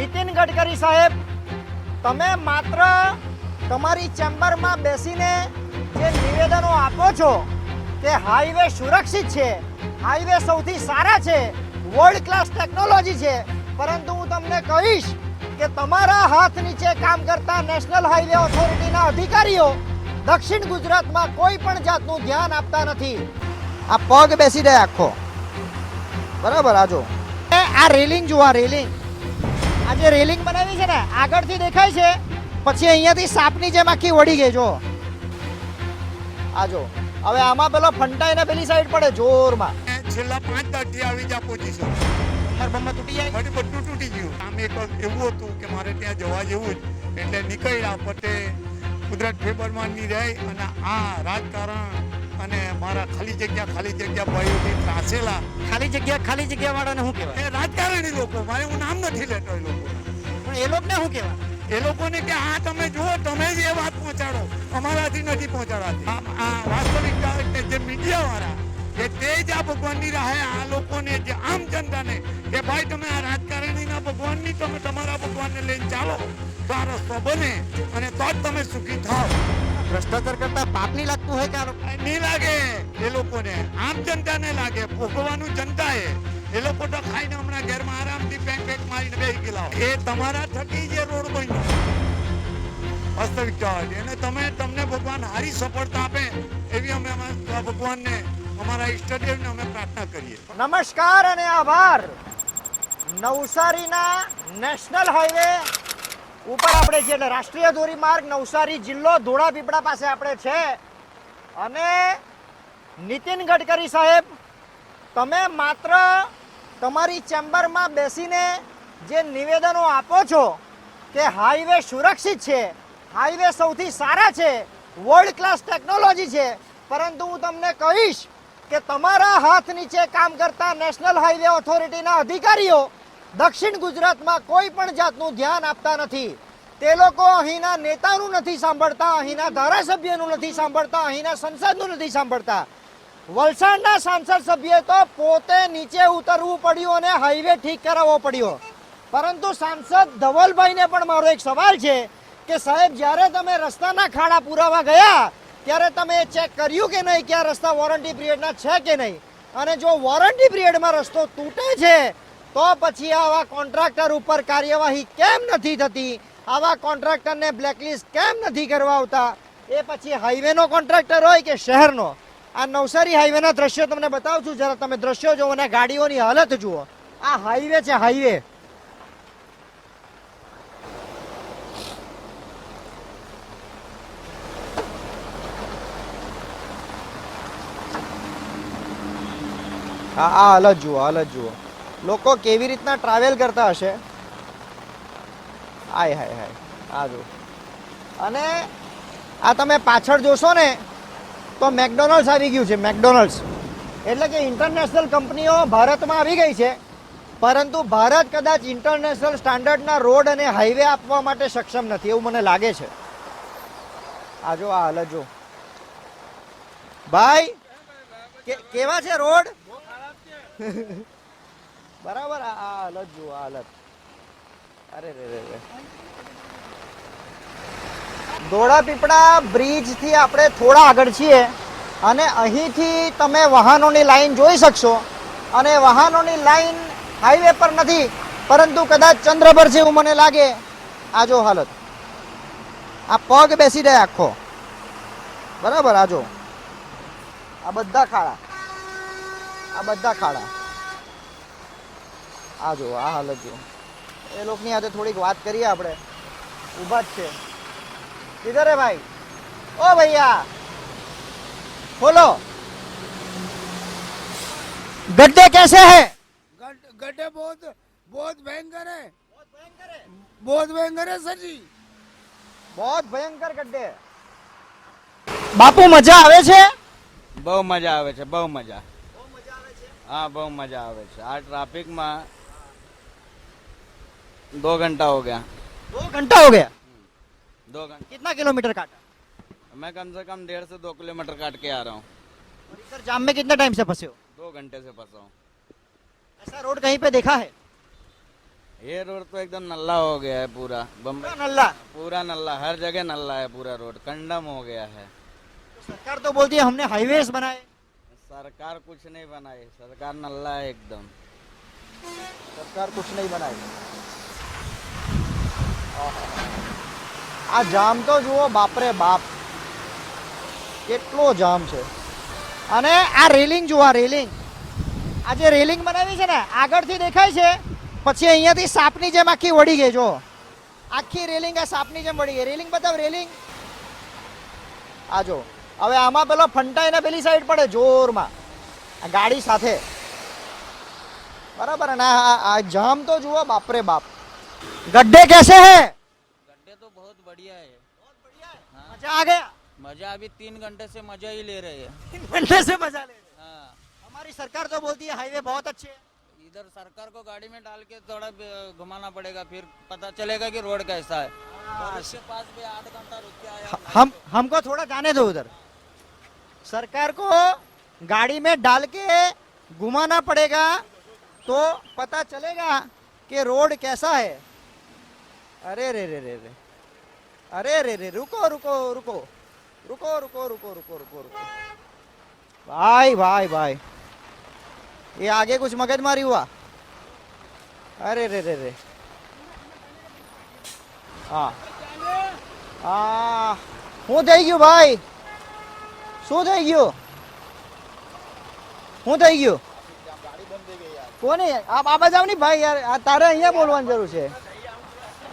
નીતિન ગડકરી સાહેબ, તમે માત્ર તમારી ચેમ્બરમાં બેસીને જે નિવેદનો આપો છો કે હાઈવે સુરક્ષિત છે, હાઈવે સૌથી સારા છે વર્લ્ડ ક્લાસ ટેકનોલોજી છે, પરંતુ હું તમને કહીશ કે તમારા હાથ નીચે કામ કરતા નેશનલ હાઈવે ઓથોરિટીના અધિકારીઓ દક્ષિણ ગુજરાતમાં કોઈ પણ જાતનું ધ્યાન આપતા નથી. આ પગ બેસી જાય આખો. બરાબર આજો આ રેલિંગ જુઓ, આ રેલિંગ. આ જે રેલિંગ બનાવી છે ને આગળથી દેખાય છે. પછી અહીંયાથી સાપની જેમ આખી વળી ગઈ જો. આ જો. હવે આમાં પેલો ફંટાઈને પેલી સાઈડ પડે જોરમાં. છેલ્લા પાંચ દાઢી આવી જા પોઝિશન બમર તૂટી જાય? મારી બધું તૂટી ગયું. આમ એક એવું હતું કે મારે ત્યાં જવા જેવું જ. એટલે નીકળ્યા પતે કુદરત ફેબરમાંની રહી અને આ રાજકારણ અને મારા ખાલી જગ્યા ખાલી જગ્યા ભાઈઓથી ત્રાસેલા. ખાલી જગ્યા ખાલી જગ્યા વાળાને શું કહેવાય? એ રાજકારણી લોકો મારે હું નામ નથી લેતો એ લોકો. પણ એ લોકોને શું કહેવાય? એ લોકોને કે આ તમે જુઓ તમે જ એ વાત પહોંચાડો. અમારાથી નથી પહોંચાડાતી. આ- વાસ્તવિકતા જે મીડિયા વાળા કે તે જ આ ભગવાનની રાહે આ લોકોને જે આમ જનતાને કે ભાઈ તમે આ રાજકારણીના ભગવાનની તમે તમારા ભગવાનને લઈને ચાલો તો આ રસ્તો બને અને તો જ તમે સુખી થાઓ. ભ્રષ્ટાચાર કરતા પાપ નહીં લાગતું હોય કે આ લોકો નહીં લાગે એ લોકોને આમ જનતાને લાગે ભોગવવાનું જનતાએ એ લોકો તો ખાઈને હમણાં ઘરમાં આરામથી પેક પેક મારીને બેસી ગયેલા હોય. એ તમારા થકી જે રોડ બન્યો વાસ્તવિકતા હતી અને તમે તમને ભગવાન હારી સફળતા આપે એવી અમે અમારા ભગવાનને અમારા ઈષ્ટદેવને અમે પ્રાર્થના કરીએ નમસ્કાર અને આભાર નવસારીના નેશનલ હાઈવે ઉપર આપણે છે એટલે રાષ્ટ્રીય ધોરીમાર્ગ, નવસારી જિલ્લો, ધોળા પીપળા પાસે આપણે છે. અને નીતિન ગડકરી સાહેબ, તમે માત્ર તમારી ચેમ્બરમાં બેસીને જે નિવેદનો આપો છો કે હાઈવે સુરક્ષિત છે, હાઈવે સૌથી સારા છે વર્લ્ડ ક્લાસ ટેકનોલોજી છે, પરંતુ હું તમને કહીશ કે તમારા હાથ નીચે કામ કરતા નેશનલ હાઈવે ઓથોરિટીના અધિકારીઓ દક્ષિણ ગુજરાતમાં કોઈ પણ જાતનું ધ્યાન આપતા નથી. તે લોકો અહીંના નેતાનું નથી સાંભળતા, અહીંના ધારાસભ્યનું નથી સાંભળતા, અહીંના સંસદનું નથી સાંભળતા. વલસાડના સાંસદ સભ્યે તો પોતે નીચે ઉતરવું પડ્યું અને હાઈવે ઠીક કરાવવો પડ્યો. પરંતુ સાંસદ ધવલભાઈને પણ મારો એક સવાલ છે કે સાહેબ, જ્યારે તમે રસ્તાના ખાડા પુરાવા ગયા, ત્યારે તમે ચેક કર્યું કે નહીં કે આ રસ્તા વોરંટી પિરિયડના છે કે નહીં? અને જો વોરંટી પિરિયડમાં રસ્તો તૂટે છે તો પછી આવા કોન્ટ્રાક્ટર ઉપર કાર્યવાહી કેમ નથી થતી? આવા કોન્ટ્રાક્ટરને બ્લેકલિસ્ટ કેમ નથી કરવા આવતા એ પછી હાઈવેનો કોન્ટ્રાક્ટર હોય કે શહેરનો? આ નવસારી હાઈવેના દ્રશ્યો તમને બતાવું છું. જરા તમે દ્રશ્યો જુઓ અને ગાડીઓની હાલત જુઓ. આ હાઈવે છે હાઈવે આ હાલત જુઓ હાલત જુઓ. લોકો કેવી રીતના ટ્રાવેલ કરતા હશે? આય હાય હાય. આ જો અને આ તમે પાછળ જોશો ને, તો મેકડોનલ્ડ્સ આવી ગયું છે, મેકડોનલ્ડ્સ. એટલે કે ઇન્ટરનેશનલ કંપનીઓ ભારતમાં આવી ગઈ છે, પરંતુ ભારત કદાચ ઇન્ટરનેશનલ સ્ટાન્ડર્ડના રોડ અને હાઈવે આપવા માટે સક્ષમ નથી, એવું મને લાગે છે. આ જો આ હાલત જો ભાઈ કેવા છે રોડ? બરાબર, આ હાલત જુઓ, આ હાલત. અરે રે રે રે. ધોળાપીપળા બ્રિજથી આપણે થોડા આગળ છીએ અને અહીંથી તમે વાહનોની લાઈન જોઈ શકશો. અને વાહનોની લાઈન હાઈવે પર નથી, પરંતુ કદાચ ચંદ્ર પર છે એવું મને લાગે. આ જો હાલત. આ પગ બેસી જાય આખો. બરાબર, આ જો. આ બધા ખાડા. આ બધા ખાડા. આ જો આ હાલત જો એ લોકોની હાથે થોડીક વાત કરીએ આપણે ઊભા જ છે किधर है भाई ओ भैया बोलो गड्ढे कैसे हैं गड- गड्ढे बहुत बहुत भयंकर है बहुत भयंकर है सर जी बहुत भयंकर गड्ढे બાપુ મજા આવે છે બહુ મજા આવે છે બહુ મજા હા બહુ મજા આવે છે આ ટ્રાફિકમાં दो घंटा हो गया। दो घंटा हो गया? हम्म, दो घंटा। कितना किलोमीटर काटा? मैं कम से कम डेढ़ से दो किलोमीटर काट के आ रहा हूँ। सर जाम में कितना टाइम से फंसे हो? दो घंटे से फंसा हूँ। ऐसा रोड कहीं पे देखा है? ये रोड तो एकदम नल्ला हो गया है पूरा। बम्बई नल्ला? पूरा नल्ला हर जगह नल्ला है पूरा रोड। कंडम हो गया है। तो सरकार तो बोलती है हमने हाईवे बनाए। सरकार कुछ नहीं बनाई। सरकार नल्ला है एकदम। सरकार कुछ नहीं बनाई। આ જામ તો જુઓ, બાપરે બાપ. કેટલો જામ છે. અને આ રેલિંગ જુઓ, આ રેલિંગ. આ જે રેલિંગ બનાવી છે ને, આગળથી દેખાય છે. પછી અહીંયાથી સાપની જેમ આખી વળી ગઈ જો આખી રેલિંગ આ સાપની જેમ વળી ગઈ. રેલિંગ બતાવ, રેલિંગ. આ જો હવે આમાં પેલો ફંટાઈને પેલી સાઈડ પડે, જોરમાં. આ ગાડી સાથે. બરાબર, અને આ જામ તો જુઓ, બાપરે બાપ. गड्ढे कैसे हैं? गड्ढे तो बहुत बढ़िया है। मज़ा आ गया। मज़ा अभी तीन घंटे से मज़ा ही ले रहे हैं। तीन घंटे से मज़ा ले रहे हैं। हाँ। हमारी सरकार तो बोलती है हाईवे बहुत अच्छे है। इधर सरकार को गाड़ी में डाल के थोड़ा घुमाना पड़ेगा फिर पता चलेगा कि रोड कैसा है। और इसके पास भी आठ घंटा रुक के आया। हम हमको थोड़ा जाने दो उधर। सरकार को गाड़ी में डाल के घुमाना पड़ेगा तो पता चलेगा कि रोड कैसा है। अरे रे रे रे रे अरे रे रे रुको रुको रुको रुको रुको रुको रुको रुको रुको भाई भाई भाई ये आगे कुछ मगजमारी हुआ अरे रे रे रे हाँ આ શું થઈ ગયું ભાઈ શું થઈ ગયું શું થઈ ગયું કોને આ બાબા જાવ ની ભાઈ યાર આ તારે અહીંયા બોલવાની જરૂર છે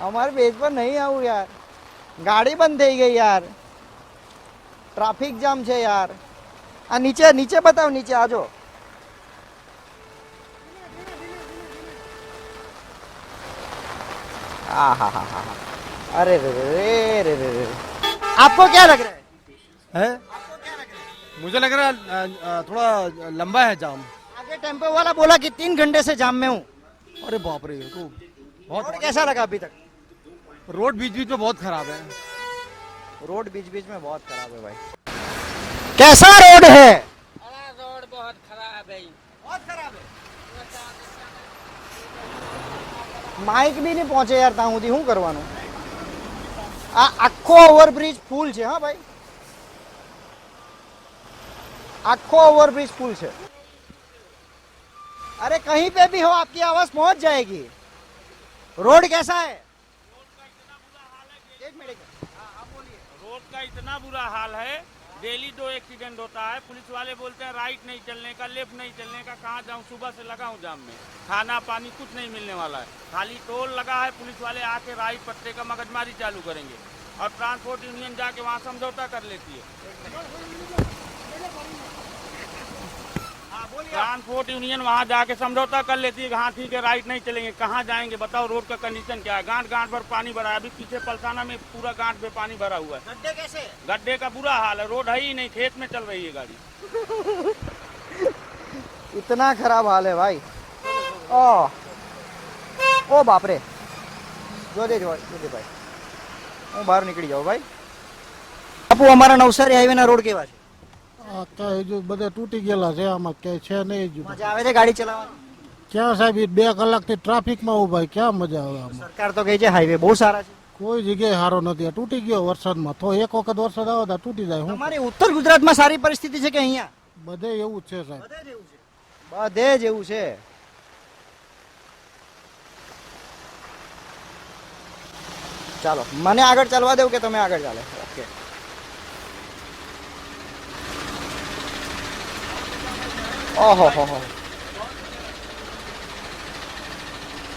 અમારે પેજ પર નહીં આવું યાર ગાડી બંધ થઈ ગઈ યાર ટ્રાફિક જામ છે યાર આ નીચે નીચે બતાવ નીચે આજો आ हा हा हा हा अरे रे रे रे रे रे रे आपको क्या लग रहा है है मुझे लग रहा है अ, अ, थोड़ा लंबा है जाम आगे टेम्पो वाला बोला कि तीन घंटे से जाम में हूँ अरे बाप रे ये तो रोड बहुत कैसा लगा अभी तक रोड बीच बीच में बहुत खराब है रोड बीच बीच में बहुत खराब है भाई कैसा रोड है रोड बहुत खराब है बहुत खराब है માઇક બી નહીં પહોંચે યાર ત્યાં સુધી શું કરવાનું આ આખો ઓવરબ્રિજ ફૂલ છે હા ભાઈ આખો ओवरब्रिज फुल છે अरे कहीं पे भी हो आपकी आवाज पहुंच जाएगी रोड कैसा है का इतना बुरा हाल है, डेली दो एक्सीडेंट होता है, पुलिस वाले बोलते हैं, राइट नहीं चलने का, लेफ़्ट नहीं चलने का, कहाँ जाऊँ, सुबह से लगा हूँ जाम में। खाना पानी कुछ नहीं मिलने वाला है। खाली टोल लगा है, पुलिस वाले आके राइट पट्टे का मगजमारी चालू करेंगे और ट्रांसपोर्ट यूनियन जाके वहाँ समझौता कर लेती है। ट्रांसपोर्ट यूनियन वहाँ जाके समझौता कर लेती है कि हाँ ठीक है राइट नहीं चलेंगे कहाँ जाएंगे बताओ रोड का कंडीशन क्या है गांठ गांठ पर पानी भरा है अभी पीछे पलसाना में पूरा गांठ पे पानी भरा हुआ है गड्ढे कैसे गड्ढे का बुरा हाल है रोड है ही नहीं खेत में चल रही है गाड़ी इतना खराब हाल है भाई ओ ओ बाप रे જો દે જોજે ભાઈ હું બહાર નીકળી જાઉં ભાઈ બાપુ અમારા નવસારી હાઈવેના રોડ કેવા છે આ ક્યાંય હજુ બધા તૂટી ગયેલા છે આમાં ક્યાંય છે નહીં હજુ. મજા આવે છે ગાડી ચલાવવાની? ક્યાં સાહેબ બે કલાકથી ટ્રાફિકમાં ઊભા ક્યાં મજા આવે આમાં? સરકાર તો કહે છે હાઈવે બહુ સારા છે. કોઈ જગ્યાએ સારો નથી તૂટી ગયો વરસાદમાં તો એક વખત વરસાદ આવે તો તૂટી જાય હું તમારી ઉત્તર ગુજરાતમાં સારી પરિસ્થિતિ છે કે અહીંયા? બધે એવું જ છે સાહેબ. બધે જ એવું છે. બધે જ એવું છે. ચાલો મને આગળ ચાલવા દેવું કે તમે આગળ ચાલો? ઓકે ओहो हो हो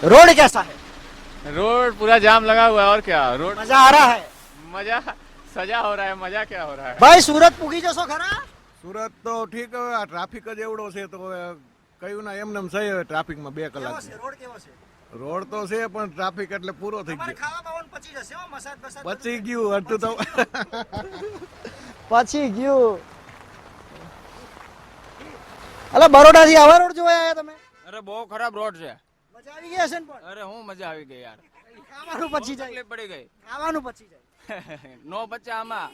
रोड कैसा है रोड पूरा जाम लगा हुआ है और क्या रोड मजा आ रहा है मजा सजा हो रहा है मजा क्या हो रहा है ભાઈ સુરત પૂગી જશો ખરા સુરત તો ઠીક હવે આ ટ્રાફિક જ એવડો છે તો હવે કયું ના એમને એમ સહી હવે ટ્રાફિકમાં બે કેવો કલાક છે રોડ કેવો છે રોડ તો છે પણ ટ્રાફિક એટલે પૂરો થઈ તમારે ગયો ખાવા બાવાનું પચી જશે હો મસાજ બસાજ બધું. બચી ગયું અડધું તો પછી ગયું અલા બરોડાથી આવા રોડ જોવા આવ્યા તમે? અરે બહુ ખરાબ રોડ છે. મજા આવી ગઈ હશે ને પણ? અરે હું મજા આવી ગઈ યાર. ખાવાનું પચી જાય. તકલીફ પડી ગઈ. ખાવાનું પચી જાય. નો બચ્ચા આમાં.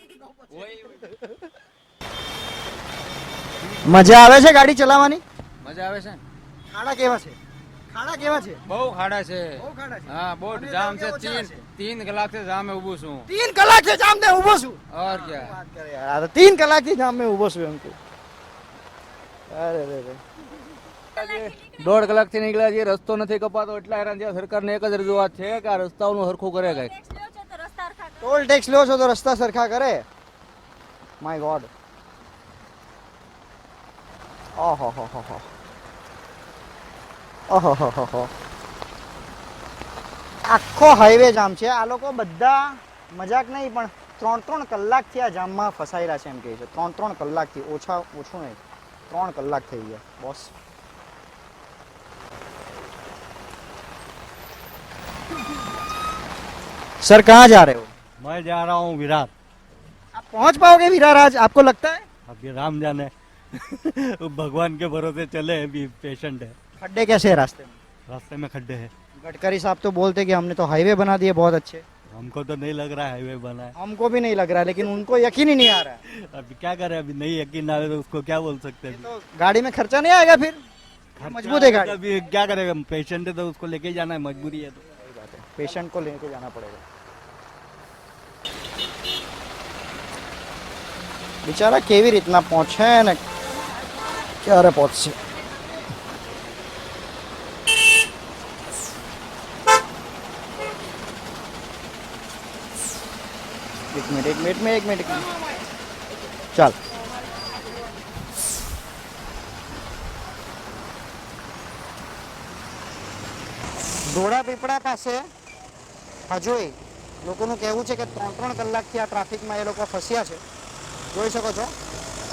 મજા આવે છે ગાડી ચલાવવાની? મજા આવે છે ખાડા કેવા છે? ખાડા કેવા છે? બહુ ખાડા છે. બહુ ખાડા છે. હા બહુ જામ છે. 3 3 કલાકથી જામે ઊભો છું. 3 કલાકથી જામ ને ઊભો છું? ઓર ક્યાં? વાત કરે યાર? 3 કલાકથી જામ મે ઊભો છું એમ કે અરે રે રે દોઢ કલાકથી નીકળ્યા છીએ રસ્તો નથી કપાતો એટલા હેરાન થયા. સરકારને એક જ રજૂઆત છે કે આ રસ્તાઓનું સરખું કરે કઈ ટોલ ટેક્સ લો છો તો રસ્તા સરખા કરે. માય ગોડ ઓહો હો હો હો. ઓહો હો હો હો. આખો હાઈવે જામ છે. આ લોકો બધા મજાક નહીં પણ ત્રણ ત્રણ કલાકથી આ જામમાં ફસાયેલા છે એમ કહે છે. ત્રણ ત્રણ કલાકથી ઓછા ઓછું નહીં. ત્રણ કલાક થઈ ગયા બોસ सर कहाँ जा रहे हो मैं जा रहा हूँ विराट आप पहुंच पाओगे विरार आज आपको लगता है अभी राम जाने भगवान के भरोसे चले अभी पेशेंट है खड्डे कैसे है रास्ते में रास्ते में खड्डे हैं गडकरी साहब तो बोलते कि हमने तो हाईवे बना दिए बहुत अच्छे हमको तो नहीं लग रहा है हाईवे बना है। हमको भी नहीं लग रहा है लेकिन उनको यकीन ही नहीं आ रहा। है अभी क्या करें अभी नहीं यकीन आ तो उसको क्या बोल सकते हैं? तो गाड़ी में खर्चा नहीं आएगा फिर? मज़बूत है गाड़ी। अभी क्या करेगा पेशेंट है तो उसको लेके जाना है मजबूरी है तो। पेशेंट को लेके जाना पड़ेगा। बेचारा केवीर इतना पहुँचे ना क्या रहा એક મિનિટ એક મિનિટ એક મિનિટ ચાલ ધોળા પીપળા પાસે હજુય. લોકોનું કહેવું છે કે ત્રણ ત્રણ કલાકથી આ ટ્રાફિકમાં એ લોકો ફસ્યા છે. જોઈ શકો છો.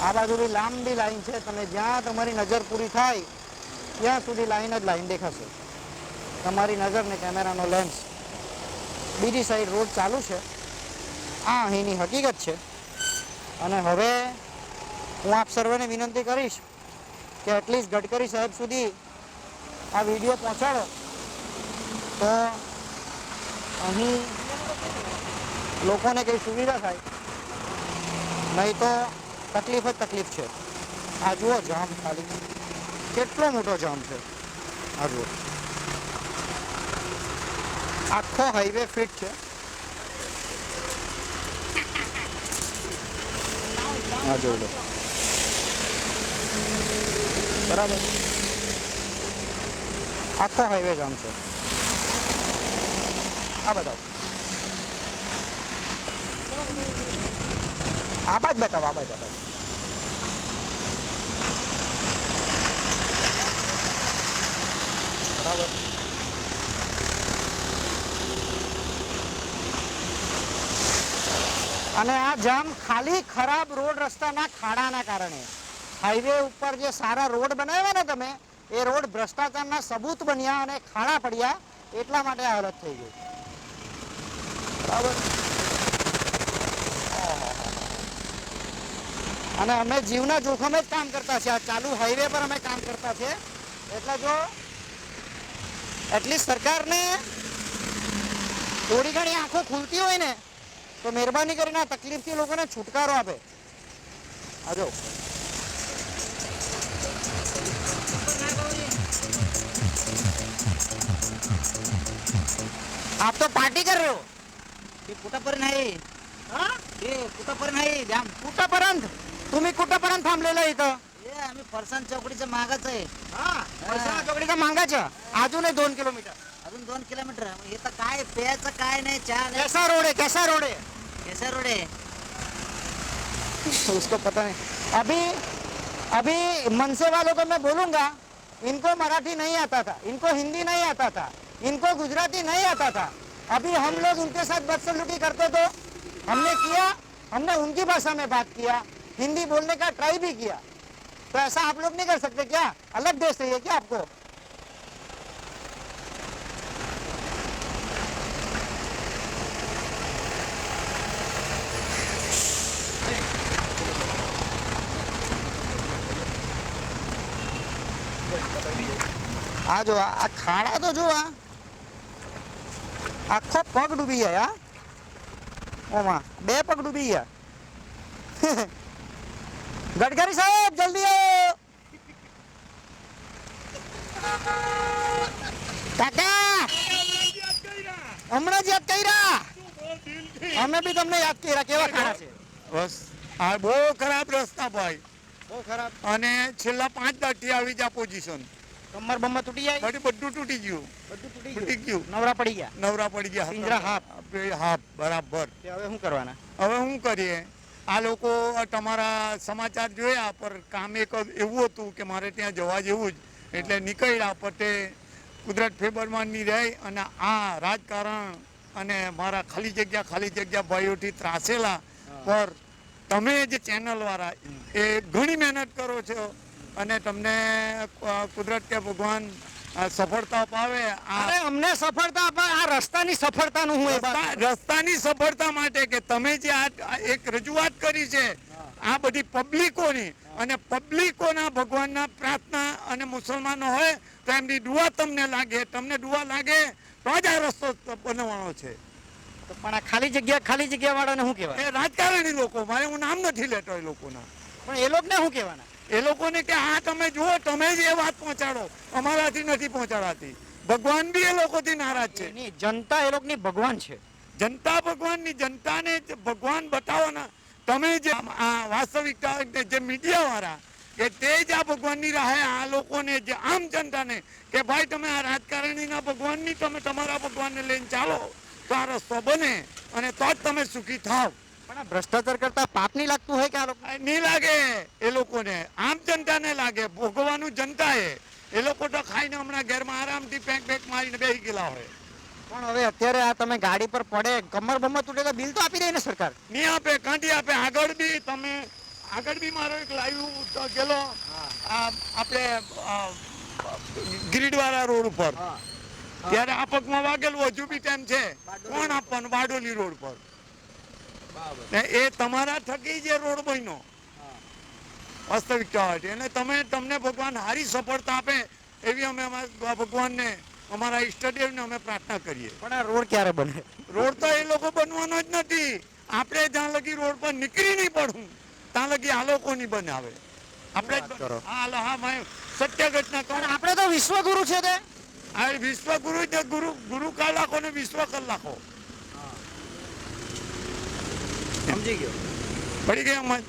આ બાજુની લાંબી લાઈન છે. તમે જ્યાં તમારી નજર પૂરી થાય ત્યાં સુધી લાઈન જ લાઈન દેખાશે. તમારી નજર ને કેમેરાનો લેન્સ. બીજી સાઈડ રોડ ચાલુ છે. આ અહીંની હકીકત છે. અને હવે હું આપ સર્વેને વિનંતી કરીશ કે એટલીસ્ટ ગડકરી સાહેબ સુધી આ વીડિયો પહોંચાડો. તો અહીં લોકોને કંઈ સુવિધા થાય, નહીં તો તકલીફ જ તકલીફ છે. આ જુઓ જામ ખાલી. કેટલો મોટો જામ છે. આ જુઓ. આખો હાઈવે ફિટ છે. આ જોઈ લો. બરાબર. આખા હાઈવે જામ છે. આ બતાવો. આ બાજ બતાવો, આ બાજ બતાવો. બરાબર. અને આ જામ ખાલી ખરાબ રોડ રસ્તાના ખાડાના કારણે. હાઈવે ઉપર જે સારા રોડ બનાવ્યા ને તમે, એ રોડ ભ્રષ્ટાચારના સબૂત બન્યા અને ખાડા પડ્યા, એટલા માટે આ હાલત થઈ ગઈ. બરાબર. અને અમે જીવના જોખમે જ કામ કરતા છે આ ચાલુ હાઈવે પર અમે કામ કરતા છે એટલે જો એટલીસ્ટ સરકારને થોડી ઘણી આંખો ખુલતી હોય ને તો મહેરબાની કરીને આ તકલીફથી લોકોને છુટકારો આપે આજો आप तो पार्टी कर रहे हो कुठंपर्यंत आहे हा? हे कुठंपर्यंत आहे जाम कुठपर्यंत तुम्ही कुठपर्यंत थांबलेला इथं हे आम्ही फरसान चौकडीच्या मागच आहे हा पैसा चौकडीचा मागायचं अजून दोन किलोमीटर अजून दोन किलोमीटर हे तर काय प्यायचं काय नाही चहा नाही कैसा रोड है कैसा रोड है कैसा रोड आहे उसको पता नहीं। अभी अभी मनसे वालों को मैं बोलूँगा, इनको मराठी नहीं आता था, इनको हिंदी नहीं आता था, इनको गुजराती नहीं आता था। अभी हम लोग उनके साथ बदसलूकी करते तो हमने किया, हमने उनकी भाषा में बात किया, हिंदी बोलने का ट्राई भी किया। तो ऐसा आप लोग नहीं कर सकते क्या? अलग देश चाहिए क्या आपको? આ જો આ ખાડા તો જો આ. આખો પગ ડૂબી ગયા ઓમાં બે પગ ડૂબી ગયા. ગડકરી સાહેબ જલ્દી આવો. કાકા! હમણાં જ યાદ કર્યા. અમે બી તમને યાદ કર્યા કેવા ખાડા છે. બસ આ બહુ ખરાબ રસ્તા ભાઈ. બહુ ખરાબ. અને છેલ્લા પાંચ દાટી આવી જા પોઝિશન. કમર બમર તૂટી જાય? બધું બધું તૂટી ગયું. બધું તૂટી ગયું. નવરા પડી ગયા? નવરા પડી ગયા. પિંજરા હાફ. હાફ બરાબર. હવે શું કરવાના? હવે શું કરીએ? આ લોકો તમારા સમાચાર જોયા પર કામ એક એવું હતું કે મારે ત્યાં જવા જેવું જ. એટલે નીકળ્યા પર તે કુદરત ફેબરમાં ની રહી અને આ રાજકારણ અને મારા ખાલી જગ્યા ખાલી જગ્યા ભાઈઓથી ત્રાસેલા પર તમે જે ચેનલવાળા એ ઘણી મહેનત કરો છો. અને તમને કુદરત કે ભગવાન સફળતા અપાવે અરે અમને સફળતા આપે આ રસ્તાની સફળતાનું હું રસ્તાની સફળતા માટે કે તમે જે આ એક રજૂઆત કરી છે આ બધી પબ્લિકોની અને પબ્લિકોના ભગવાનના પ્રાર્થના અને મુસલમાનો હોય તો એમની દુઆ તમને લાગે તમને દુઆ લાગે તો જ આ રસ્તો બનાવવાનો છે. તો પણ આ ખાલી જગ્યા ખાલી જગ્યા વાળાને શું કહેવાય? એ રાજકારણી લોકો મારે હું નામ નથી લેતો એ લોકોના. પણ એ લોકોને શું કહેવાના? એ લોકોને કે આ તમે જુઓ તમે જ એ વાત પહોંચાડો. અમારાથી નથી પહોંચાડાતી. ભગવાન બી એ લોકોથી નારાજ છે. જનતા એ લોકોની ભગવાન છે. જનતા ભગવાનની જનતાને જ ભગવાન બતાવવાના. તમે જે આ વાસ્તવિકતા જે મીડિયા વાળા કે તે જ આ ભગવાનની રાહે આ લોકોને જે આમ જનતાને કે ભાઈ તમે આ રાજકારણીના ભગવાનની તમે તમારા ભગવાનને લઈને ચાલો તો આ રસ્તો બને અને તો જ તમે સુખી થાવ. પણ આ ભ્રષ્ટાચાર કરતા પાપ નહીં લાગતું હોય કે આ લોકો નહીં લાગે એ લોકોને. આમ જનતાને લાગે. ભોગવવાનું જનતાએ. એ લોકો તો ખાઈને હમણાં ઘરમાં આરામથી પેક પેક મારીને બેસી ગયેલા હોય. પણ હવે અત્યારે આ તમે ગાડી પર પડે કમર બમર તૂટે તો બિલ તો આપી દે ને સરકાર. નહીં આપે કાંઠી આપે. આગળ બી તમે આગળ બી મારો એક લાઈવ ગયેલો આ આપણે ગિરીડવાળા રોડ ઉપર. ત્યારે આ પગમાં વાગેલું હજુ બી ટાઈમ છે. કોણ આપવાનું? બારડોલી રોડ પર. ને એ તમારા થકી જે રોડ બન્યો. વાસ્તવિકતા હતી અને તમે તમને ભગવાન સારી સફળતા આપે એવી અમે અમારા ભગવાનને અમારા ઈષ્ટદેવને અમે પ્રાર્થના કરીએ. પણ આ રોડ ક્યારે બને? રોડ તો એ લોકો બનવાનો જ નથી. આપણે જ્યાં લગી રોડ પર નીકળી નહીં પડું ત્યાં લગી આ લોકો નહીં બનાવે. આપણે હા હા સત્ય ઘટના કહું. આપણે તો વિશ્વગુરુ છે તે. આ વિશ્વગુરુ જ ગુરુ ગુરુ કલાકો ને વિશ્વ કલાકો. સમજી ગયો. પડી ગયા સમજ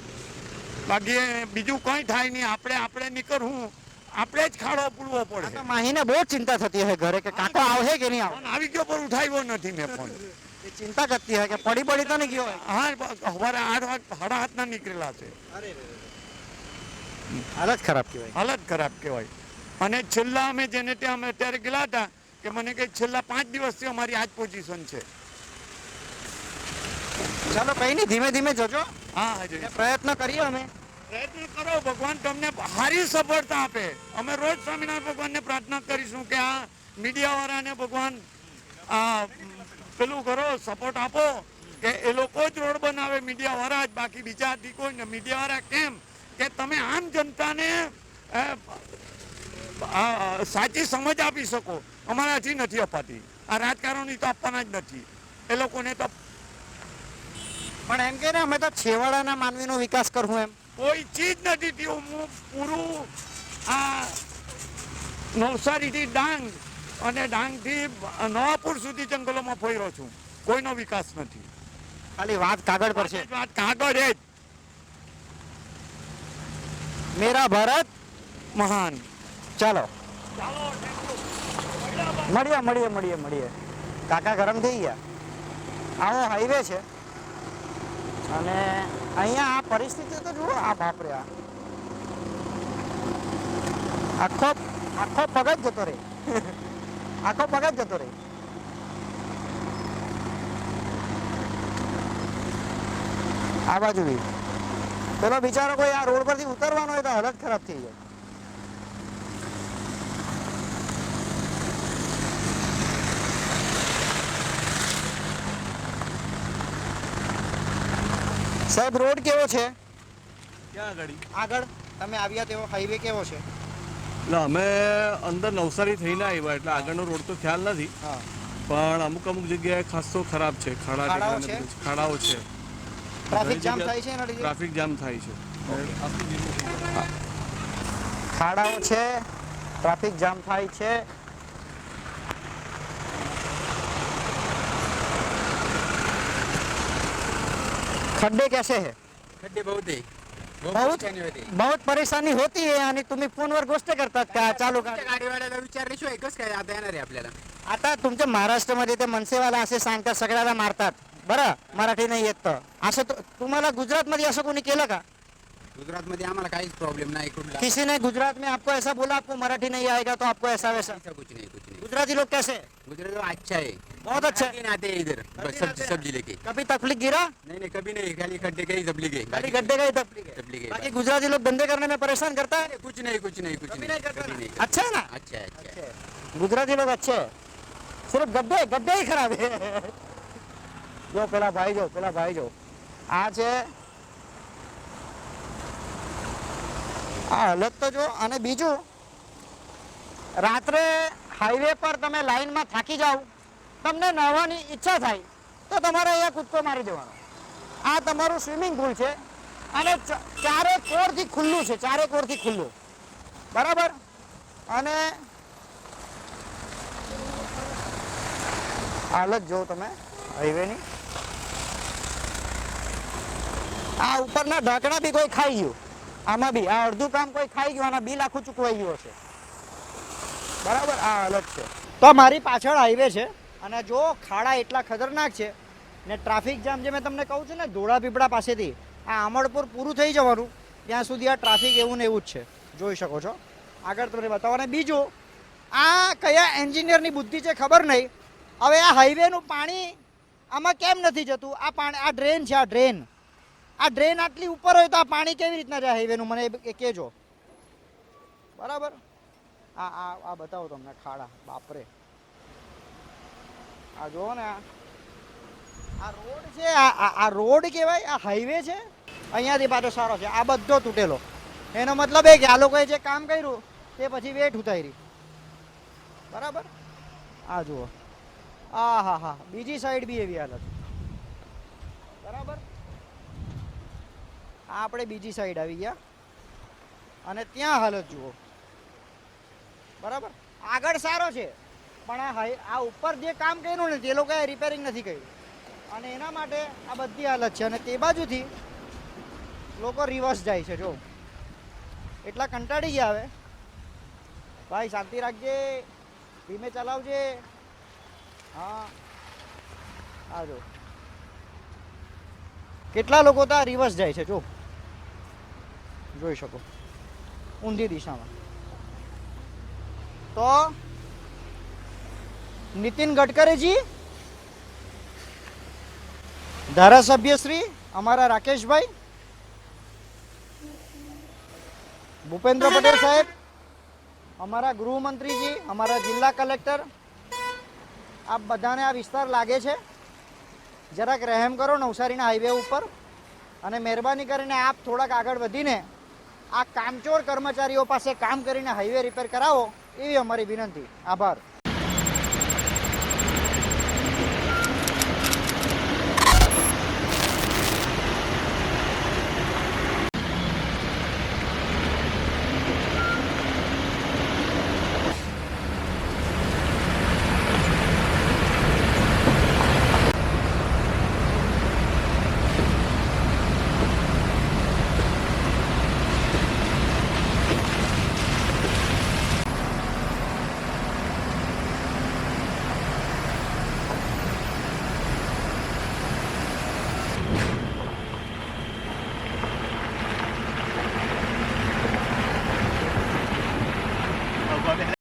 બાકી બીજું કંઈ થાય નહીં. આપણે આપણે નીકળવું. આપણે જ ખાડો પૂરવો પડે. માહીને બહુ ચિંતા થતી હોય ઘરે કે કાકો આવશે કે નહીં આવે આવી ગયો પણ ઉઠાવ્યો નથી મેં ફોન. ચિંતા કરતી હોય કે પડી પડી તો નહીં ગયો હા સવારે આઠ વાગ સાડા હાથના નીકળેલા છે. હાલત ખરાબ કહેવાય. હાલત ખરાબ કહેવાય. અને છેલ્લા અમે જેને ત્યાં અમે અત્યારે ગયેલા હતા કે મને કે છેલ્લા પાંચ દિવસથી અમારી આજ પોઝિશન છે. ચાલો કઈ નહીં ધીમે ધીમે જજો. હા પ્રયત્ન કરીએ અમે. પ્રયત્ન કરો ભગવાન તમને હારી સફળતા આપે. અમે રોજ સ્વામિનારાયણ ભગવાનને પ્રાર્થના કરીશું કે આ મીડિયાવાળાને ભગવાન આ પેલું કરો સપોર્ટ આપો કે એ લોકો જ રોડ બનાવે મીડિયાવાળા જ. બાકી બીજા કોઈ ને મીડિયાવાળા કેમ? કે તમે આમ જનતાને સાચી સમજ આપી શકો. અમારાથી નથી અપાતી. આ રાજકારણની તો આપવાના જ નથી. એ લોકોને તો પણ એમ કે ને અમે તો છેવાડાના માનવીનો વિકાસ કરવું એમ. કોઈ ચીજ નથી થયું. હું પૂરું આ નવસારીથી ડાંગ અને ડાંગથી નવાપુર સુધી જંગલોમાં ફર્યો છું. કોઈનો વિકાસ નથી. ખાલી વાત કાગળ પર છે. વાત કાગળ એ જ. મેરા ભારત મહાન. ચાલો. મળીએ મળીએ મળીએ મળીએ. કાકા ગરમ થઈ ગયા. આવો હાઈવે છે. અને અહીંયા આ પરિસ્થિતિ તો જુઓ, આ બાપરે આ. આખો આખો પગ જતો રહે. આખો પગ જતો રહે. આ બાજુ પેલો બિચારો કોઈ આ રોડ પરથી ઉતરવાનો હોય તો હાલત ખરાબ થઈ જાય. સાહેબ રોડ કેવો છે? ક્યાં આગળ આગળ. તમે આવ્યા તેવો હાઈવે કેવો છે? ના અમે અંદર નવસારી થઈને આવ્યા એટલે આગળનો રોડ તો ખ્યાલ નથી. પણ અમુક અમુક જગ્યાએ ખાસો ખરાબ છે ખાડા ખાડાઓ છે? ખાડાઓ છે. ટ્રાફિક જામ થાય છે ટ્રાફિક જામ થાય છે. ખાડાઓ છે ટ્રાફિક જામ થાય છે. खड्डे कैसे है? खड्डे बहुत है। बहुत बहुत परेशानी होती है। आणि तुम्ही फोनवर गोष्ट करतात का चालू का गाडीवाल्याला विचारल्याशिवाय कसं काय आता येणार आहे आपल्याला? आता तुमच्या महाराष्ट्रामध्ये ते मनसेवाला असे सांगतात सगळ्याला मारतात. बरं मराठी नाही येत तर. असं तु- तुम्हाला गुजरातमध्ये असं कोणी केलं का? गुजरात मध्ये आम्हाला काहीच प्रॉब्लेम नाही कुठला. किसी ने गुजरात में आपको ऐसा बोला आपको मराठी नहीं आएगा तो आपको ऐसा वैसा ऐसा कुछ नहीं कुछ नहीं. गुजराती लोग कैसे? हैं? गुजरात अच्छा है बहुत अच्छा है। दिन आते हैं इधर बस सब्जी सब्जी लेके कभी तकलीफ गिरा नहीं नहीं कभी नहीं खाली खड्डे के ही तबलीग है कभी गड्ढे गए तकलीफ तबलीग है बाकी गुजराती लोग धंधे करने में परेशान करता है कुछ नहीं कुछ नहीं कुछ कभी नहीं नहीं करता कभी ना? नहीं अच्छा है ना अच्छा है अच्छा है गुजराती लोग अच्छे हैं सिर्फ गड्ढे गड्ढे ही खराब है જો પેલા ભાઈ જો પેલા ભાઈ જો આ છે આ હાલત તો જો અને બીજું રાત્રે હાઈવે પર તમે લાઈનમાં થાકી જાઓ તમને નહાવાની ઈચ્છા થાય, તો તમારે અહીંયા કૂદકો મારી દેવાનો. આ તમારું સ્વિમિંગ પુલ છે અને ચારે કોરથી ખુલ્લું છે, ચારે કોરથી ખુલ્લું. બરાબર? અને હાલત જો તમે હાઈવેની આ ઉપરના ઢાંકણા બી કોઈ ખાઈ ગયું. આમાં બી, આ અડધું કામ કોઈ ખાઈ ગયું, આના બિલ આખું ચૂકવાઈ ગયું હશે. બરાબર? આ હાલત છે. તો મારી પાછળ હાઈવે છે. અને જો ખાડા એટલા ખતરનાક છે ને ટ્રાફિક જામ જે મેં તમને કહું છું ને ધોળા પીપળા પાસેથી, આ આમળપુર પૂરું થઈ જવાનું, ત્યાં સુધી આ ટ્રાફિક એવું ને એવું જ છે. જોઈ શકો છો. આગળ તમને બતાવો અને બીજું, આ કયા એન્જિનિયરની બુદ્ધિ છે ખબર નહીં, હવે આ હાઈવેનું પાણી આમાં કેમ નથી જતું? આ પાણી, આ ડ્રેન છે, આ ડ્રેન. આ ડ્રેન આટલી ઉપર હોય તો આ પાણી કેવી રીતના જાય હાઈવેનું? મને એ કહેજો. બરાબર? આ આ આ બતાવો તમને ખાડા. બાપરે. આ જુઓ ને આ. રોડ છે, આ રોડ કહેવાય, આ હાઈવે છે. અહીંયાથી પાછો સારો છે. આ બધો તૂટેલો. એનો મતલબ એ કે આ લોકોએ જે કામ કર્યું, તે પછી વેઠ ઉતારી. બરાબર? આ જુઓ. આ હા હા. બીજી સાઈડ બી એવી હાલત. બરાબર? આ આપણે બીજી સાઈડ આવી ગયા. અને ત્યાં હાલત જુઓ. બરાબર? આગળ સારો છે. પણ આ હાઈ આ ઉપર જે કામ કર્યું ને તે લોકોએ રિપેરિંગ નથી કર્યું, અને એના માટે આ બધી હાલત છે. અને તે બાજુથી લોકો રિવર્સ જાય છે, જો. એટલા કંટાળી ગયા હવે. ભાઈ, શાંતિ રાખજે. ધીમે ચલાવજે. હા. આ જો. કેટલા લોકો તો આ રિવર્સ જાય છે, જો. જોઈ શકો. ઊંધી દિશામાં. તો નીતિન ગડકરીજી. ધારાસભ્ય શ્રી અમારા રાકેશભાઈ. ભૂપેન્દ્ર પટેલ સાહેબ, અમારા ગૃહમંત્રીજી, અમારા જિલ્લા કલેક્ટર. આ બધાને આ વિસ્તાર લાગે છે. જરાક રહેમ કરો નવસારીના હાઈવે ઉપર અને મહેરબાની કરીને આપ થોડાક આગળ વધીને આ કામચોર કર્મચારીઓ પાસે કામ કરીને હાઈવે રિપેર કરાવો એવી અમારી વિનંતી. આભાર.